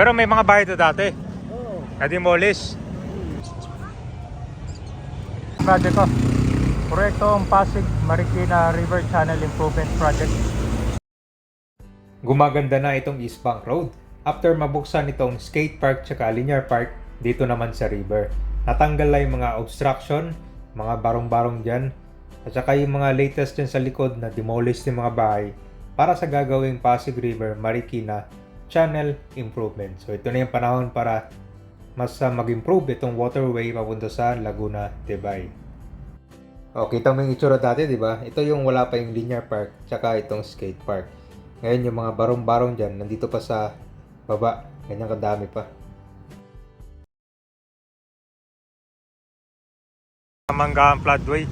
Pero may mga bahay ito dati. Oo. Na-demolish. Project ko. Proyektong Pasig Marikina River Channel Improvement Project. Gumaganda na itong East Bank Road. After mabuksan itong skate park tsaka linear park dito naman sa river. Natanggal na yung mga obstruction, mga barong-barong dyan, at saka yung mga latest dyan sa likod na demolish yung mga bahay para sa gagawing Pasig River Marikina Channel Improvement. So ito na yung panahon para mas uh, mag-improve itong waterway papunta sa Laguna de Bay. O, kita mo yung itsura dati, di ba? Ito yung wala pa yung linear park, tsaka itong skate park. Ngayon yung mga barong-barong dyan, nandito pa sa baba. Ganyan kadami pa. Manggahan floodway.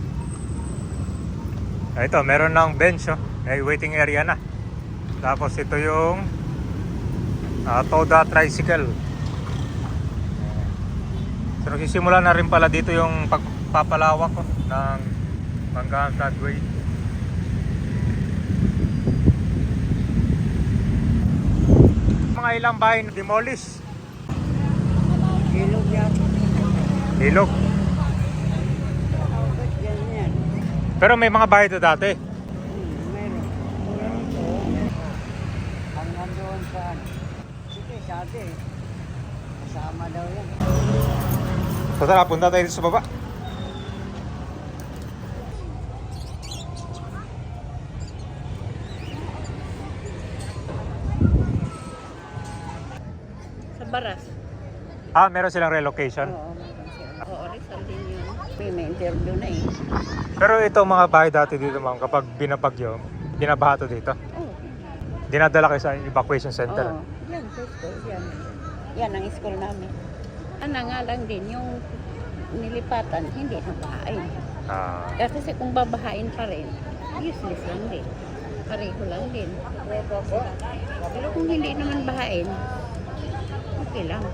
Ah, Ito, meron ng bench, oh. May waiting area na. Tapos ito yung ah, Toda Tricycle. So nagsisimula na rin pala dito yung pagpapalawak ko ng Manggahan Floodway. Mga ilang bahay na demolish. Ilog yan. Ilog. Ba't ganyan? Pero may mga bahay ito dati. Hmm, meron. Meron to. Hanggang doon sa ano. Sabi. Kasama daw yan. So tara, punta tayo dito sa baba. Sa Baras. Ah, meron silang relocation. Oo, meron siya. Oo, Rizal din yun. May, may interview na eh. Pero ito mga bahay dati dito ma'am, kapag binabagyo, binabaha to dito. Oo. Dinadala kayo sa evacuation center. Oo. Yan, sa. Yan ang school namin. Ano nga lang din, yung nilipatan, hindi na bahain. Ah, kasi kung babahain pa rin, useless lang din. Pareho lang din. Pero kung hindi naman bahain, okay lang.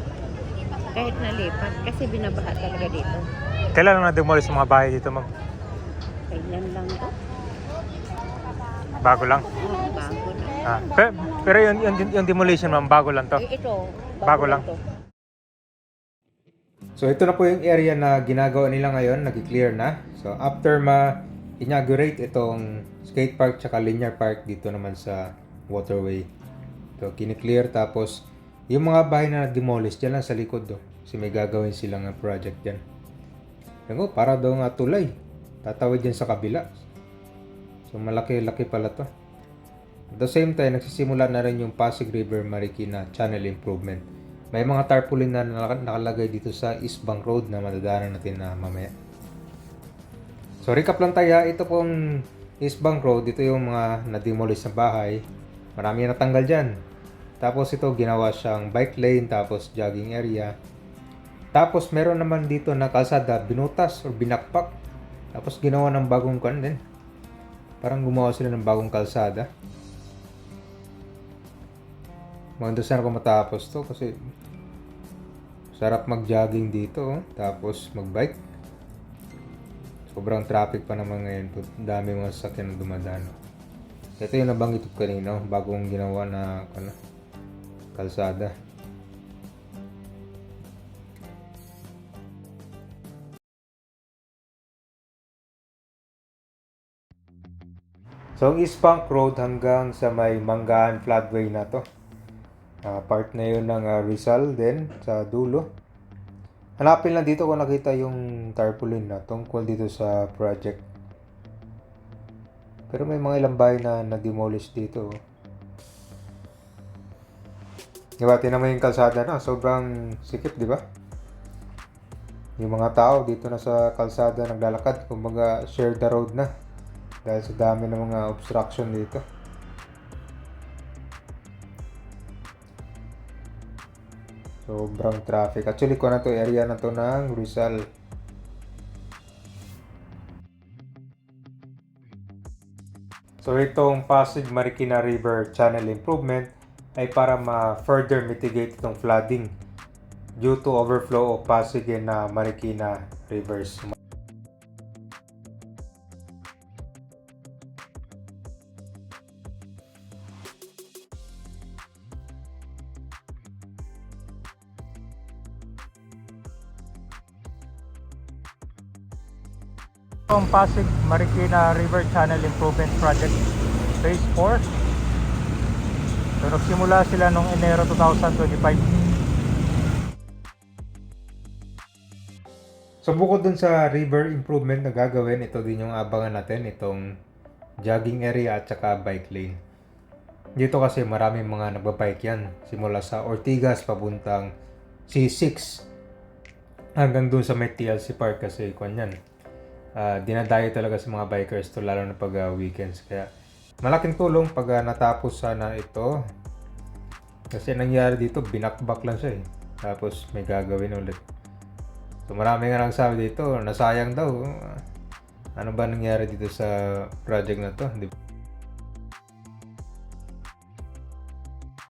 Kahit nalipat, kasi binabaha talaga dito. kailan lang na-demolish yung mga bahay dito ma'am? Kailan lang to? Bago lang. Oo, bago na. Ah, pero, pero yung, yung, yung demolition ma'am, bago lang to. Eh, ito, Bago lang. to. So ito na po yung area na ginagawa nila ngayon, nag-clear na. So after ma-inaugurate itong skate park tsaka linear park dito naman sa waterway. So kini-clear tapos yung mga bahay na demolish dyan lang sa likod do. Kasi may gagawin silang nga project dyan. Yan ko, para daw nga tulay. Tatawid dyan sa kabila. So malaki-laki pala to. At the same time, nagsisimula na rin yung Pasig River Marikina Channel Improvement. May mga tarpaulin na naka- nakalagay dito sa East Bank Road na madadaanan natin na mamaya. So recap lang tayo, ito pong East Bank Road, ito yung mga na-demolish na bahay. Marami na natanggal dyan. Tapos ito ginawa siyang bike lane, tapos jogging area. Tapos meron naman dito na kalsada, binutas or binakpak. Tapos ginawa ng bagong kan din. Parang gumawa sila ng bagong kalsada. Maganda sana kung matapos to kasi sarap mag-jogging dito oh. tapos mag-bike. Sobrang traffic pa naman ngayon. Dami mga sasakyan na dumadaan. Ito yung nabanggit ko kanina, oh, bagong ginawa na ano, kalsada. So, ang East Bank Road hanggang sa may Manggahan Floodway na to. Ah, part na yun ng ah, Rizal din sa dulo. Hanapin lang dito kung nakita yung tarpaulin na tungkol dito sa project. Pero may mga ilang bahay na na-demolish dito. Diba, tinan mo yung kalsada na. Sobrang sikip, di ba? Yung mga tao dito na sa kalsada naglalakad. Kumbaga, share the road na. Dahil sa dami ng mga obstruction dito. Sobrang traffic. Actually, ko na to area na to ng Rizal. So, itong Pasig Marikina River Channel Improvement ay para ma-further mitigate itong flooding due to overflow of Pasig and uh, Marikina rivers. Itong Pasig Marikina River Channel Improvement Project Phase 4. So nagsimula sila noong Enero 2025. So bukod dun sa river improvement na gagawin, ito din yung abangan natin, itong jogging area at saka bike lane. Dito kasi maraming mga nagbabike yan. Simula sa Ortigas papuntang C6 hanggang dun sa may TLC Park kasi kwan yan. Ah, dinadayo talaga sa mga bikers to lalo na pag ah, weekends. Kaya malaking tulong pag ah, natapos sana ito. Kasi nangyari dito, binakbak lang siya eh. Tapos may gagawin ulit. So marami nga nagsabi dito, nasayang daw. Ano ba nangyari dito sa project na to? Di-